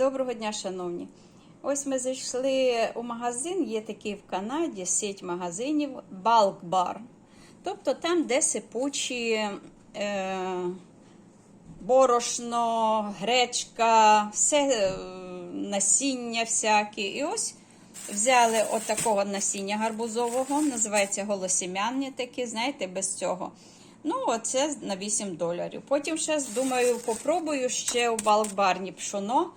Доброго дня, шановні. Ось ми зайшли у магазин, є такий в Канаді, сеть магазинів Bar. Тобто там, де сипучі е, борошно, гречка, все е, насіння всякі. І ось взяли от такого насіння гарбузового, називається голосім'янні такі, знаєте, без цього. Ну, оце на 8 доларів. Потім ще думаю, попробую ще у балкбарні пшоно,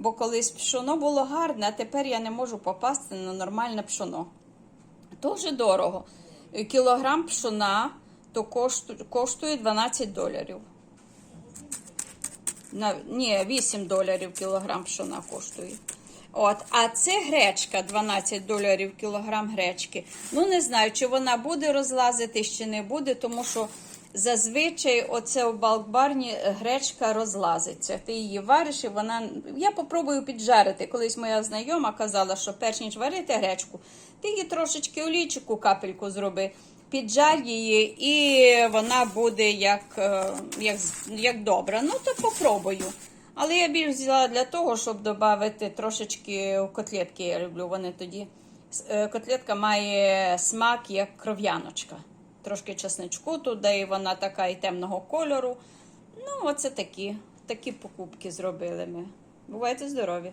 бо колись пшоно було гарне, а тепер я не можу попасти на нормальне пшоно. Дуже дорого. Кілограм пшона то коштує, коштує 12 доларів. На, ні, 8 доларів кілограм пшона коштує. От, а це гречка 12 доларів кілограм гречки. Ну, не знаю, чи вона буде розлазитись, чи не буде, тому що зазвичай оце у балкбарні гречка розлазиться. Ти її вариш і вона. Я попробую піджарити. Колись моя знайома казала, що перш ніж варити гречку, ти її трошечки олійчику капельку зроби. Піджар її, і вона буде як, е, як, як добра. Ну, то попробую. Але я більш взяла для того, щоб додати трошечки котлетки. Я люблю. Вони тоді. Е, Котлетка має смак, як кров'яночка. Трошки чесничку туди, і вона така і темного кольору. Ну, оце такі, такі покупки зробили ми. Бувайте здорові!